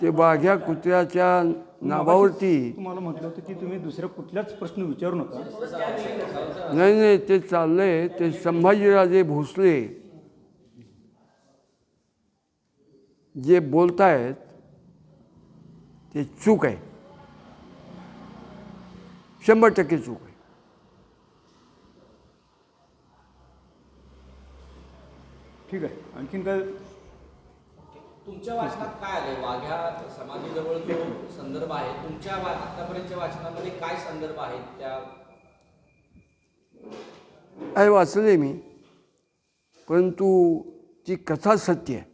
ते वाघ्या कुत्र्याच्या नावावरती. तुम्हाला म्हटलं होतं की तुम्ही दुसऱ्या कुठल्याच प्रश्न विचारू नका. नाही नाही ते चाललंय. ते संभाजीराजे भोसले जे बोलतायत ते चूक आहे. शंभर टक्के चूक आहे. ठीक आहे. आणखीन काय तुमच्या वाचनात काय आलंय? वाघ्या समाधीजवळ जो संदर्भ आहे तुमच्या आतापर्यंतच्या वाचनामध्ये काय संदर्भ आहेत त्या? आहे वाचले मी परंतु ती कथा सत्य आहे.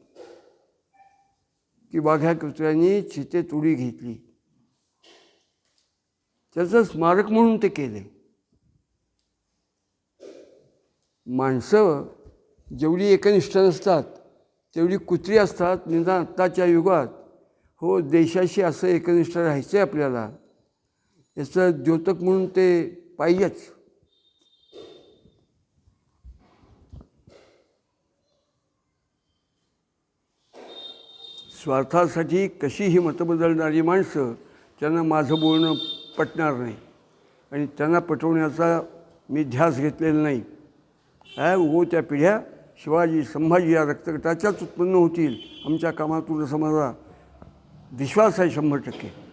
की वाघ्या कुत्र्यांनी चितेत उडी घेतली. त्याचं स्मारक म्हणून ते केले माणसं जेवढी एकनिष्ठ नसतात तेवढी कुत्री असतात निदान आत्ताच्या युगात. हो देशाशी असं एकनिष्ठ राहायचं आहे आपल्याला. याचं द्योतक म्हणून ते पाहिजेच. स्वार्थासाठी कशीही मतं बदलणारी माणसं त्यांना माझं बोलणं पटणार नाही. आणि त्यांना पटवण्याचा मी ध्यास घेतलेला नाही. काय उगो त्या पिढ्या? शिवाजी संभाजी या रक्तगटाच्याच उत्पन्न होतील. आमच्या कामातून असा माझा विश्वास आहे शंभर टक्के.